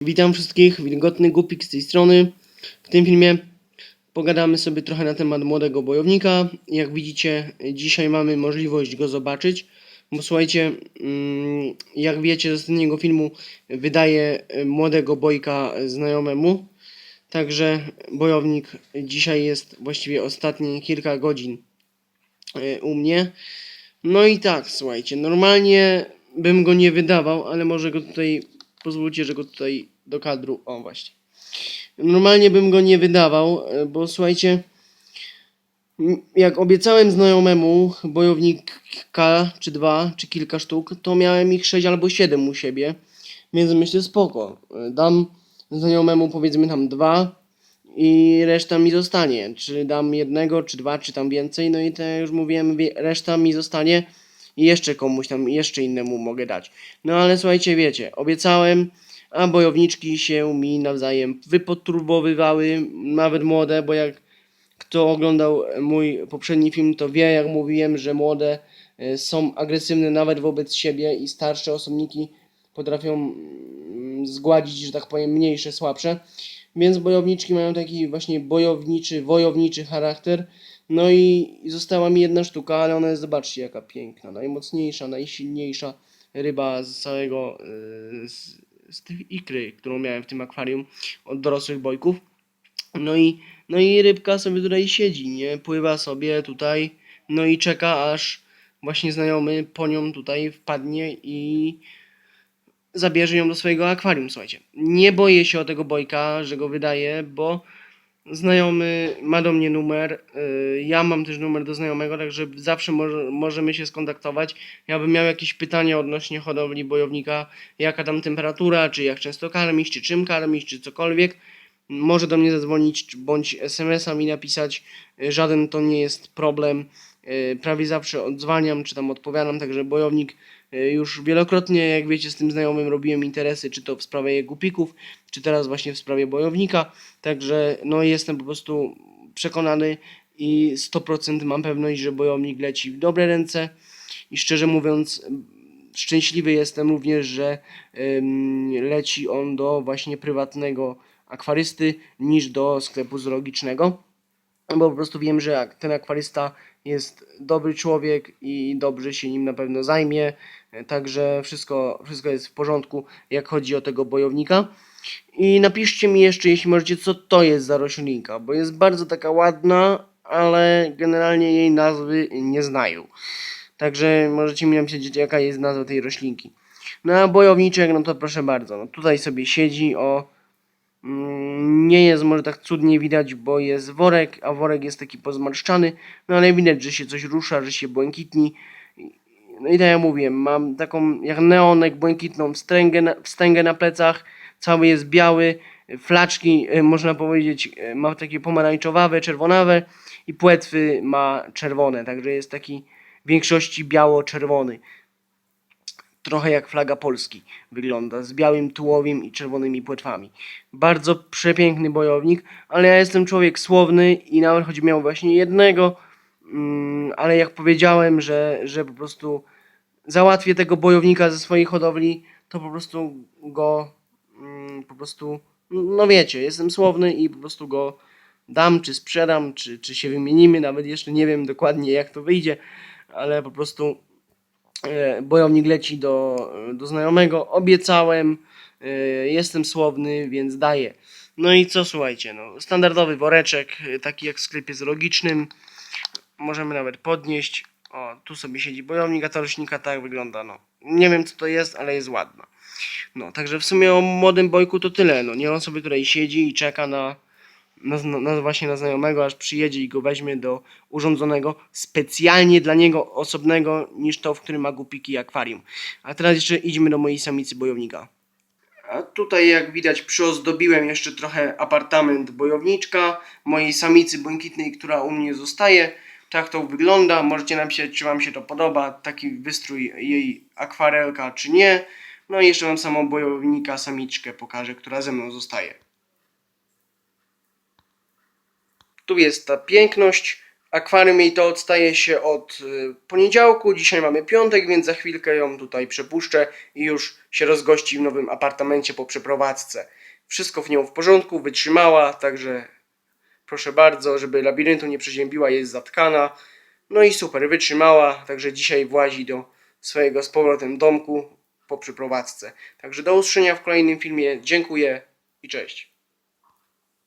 Witam wszystkich, wilgotny Gupik z tej strony. W tym filmie pogadamy sobie trochę na temat młodego bojownika. Jak widzicie, dzisiaj mamy możliwość go zobaczyć. Bo słuchajcie, mm, jak wiecie z ostatniego filmu, wydaje e, młodego bojka znajomemu. Także bojownik dzisiaj jest właściwie ostatnie kilka godzin e, u mnie. No i tak, słuchajcie, normalnie bym go nie wydawał, ale może go tutaj, pozwólcie, że go tutaj do kadru, o właśnie. Normalnie bym go nie wydawał, e, bo słuchajcie, jak obiecałem znajomemu bojownika, czy dwa, czy kilka sztuk, to miałem ich sześć albo siedem u siebie, więc myślę spoko. E, Dam znajomemu powiedzmy tam dwa, i reszta mi zostanie. Czy dam jednego, czy dwa, czy tam więcej. No i to jak już mówiłem, reszta mi zostanie i jeszcze komuś tam, jeszcze innemu mogę dać. No ale słuchajcie, wiecie, obiecałem, a bojowniczki się mi nawzajem wypotrubowywały, nawet młode, bo jak kto oglądał mój poprzedni film, to wie, jak mówiłem, że młode e, są agresywne nawet wobec siebie i starsze osobniki potrafią mm, zgładzić, że tak powiem, mniejsze, słabsze. Więc bojowniczki mają taki właśnie bojowniczy, wojowniczy charakter. No i została mi jedna sztuka, ale ona jest, zobaczcie, jaka piękna. Najmocniejsza, najsilniejsza ryba z całego, yy, z, z tych ikry, którą miałem w tym akwarium od dorosłych bojków. No i, no i rybka sobie tutaj siedzi, nie? Pływa sobie tutaj, no i czeka aż właśnie znajomy po nią tutaj wpadnie i zabierze ją do swojego akwarium, słuchajcie. Nie boję się o tego bojka, że go wydaje, bo znajomy ma do mnie numer, yy, ja mam też numer do znajomego, także zawsze może, możemy się skontaktować. Ja bym miał jakieś pytania odnośnie hodowli bojownika, jaka tam temperatura, czy jak często karmić, czy czym karmić, czy cokolwiek. Może do mnie zadzwonić, bądź SMS-a mi napisać, żaden to nie jest problem. Yy, Prawie zawsze odzwaniam, czy tam odpowiadam, także bojownik yy, już wielokrotnie, jak wiecie, z tym znajomym robiłem interesy, czy to w sprawie gupików, czy teraz właśnie w sprawie bojownika. Także no jestem po prostu przekonany i 100% mam pewność, że bojownik leci w dobre ręce i szczerze mówiąc szczęśliwy jestem również, że leci on do właśnie prywatnego akwarysty niż do sklepu zoologicznego. Bo po prostu wiem, że ten akwarysta jest dobry człowiek i dobrze się nim na pewno zajmie. Także wszystko, wszystko jest w porządku, jak chodzi o tego bojownika. I napiszcie mi jeszcze, jeśli możecie, co to jest za roślinka, bo jest bardzo taka ładna, ale generalnie jej nazwy nie znają. Także możecie mi napisać, jaka jest nazwa tej roślinki. No a bojowniczek, no to proszę bardzo, no tutaj sobie siedzi, o... Mm, Nie jest może tak cudnie widać, bo jest worek, a worek jest taki pozmarszczany, no ale widać, że się coś rusza, że się błękitni. No i tak jak mówiłem, mam taką jak neonek błękitną wstęgę na, wstęgę na plecach, cały jest biały, flaczki e, można powiedzieć e, ma takie pomarańczowawe, czerwonawe i płetwy ma czerwone, także jest taki w większości biało-czerwony. Trochę jak flaga Polski wygląda, z białym tułowiem i czerwonymi płetwami. Bardzo przepiękny bojownik, ale ja jestem człowiek słowny i nawet choć miał właśnie jednego, mm, ale jak powiedziałem, że, że po prostu załatwię tego bojownika ze swojej hodowli, to po prostu go mm, po prostu, no wiecie, jestem słowny i po prostu go dam, czy sprzedam, czy, czy się wymienimy, nawet jeszcze nie wiem dokładnie jak to wyjdzie, ale po prostu bojownik leci do, do znajomego, obiecałem, e, jestem słowny, więc daję. No i co słuchajcie, no, standardowy woreczek, e, taki jak w sklepie zoologicznym, możemy nawet podnieść. O, tu sobie siedzi bojownik, a ta roślinka tak wygląda, no. Nie wiem co to jest, ale jest ładna. No, także w sumie o młodym bojku to tyle, no. Nie on sobie tutaj siedzi i czeka na, na, na właśnie na znajomego, aż przyjedzie i go weźmie do urządzonego specjalnie dla niego osobnego niż to, w którym ma gupiki i akwarium. A teraz jeszcze idźmy do mojej samicy bojownika. A tutaj jak widać przyozdobiłem jeszcze trochę apartament bojowniczka, mojej samicy błękitnej, która u mnie zostaje. Tak to wygląda. Możecie napisać, czy Wam się to podoba, taki wystrój jej akwarelka, czy nie. No i jeszcze Wam samą bojownika, samiczkę pokażę, która ze mną zostaje. Tu jest ta piękność, Akwarium jej to odstaje się od y, poniedziałku. Dzisiaj mamy piątek, więc za chwilkę ją tutaj przepuszczę i już się rozgości w nowym apartamencie po przeprowadzce. Wszystko w nią w porządku, wytrzymała, także proszę bardzo, żeby labiryntu nie przeziębiła, jest zatkana. No i super, wytrzymała, także dzisiaj włazi do swojego z powrotem domku po przeprowadzce. Także do usłyszenia w kolejnym filmie. Dziękuję i cześć.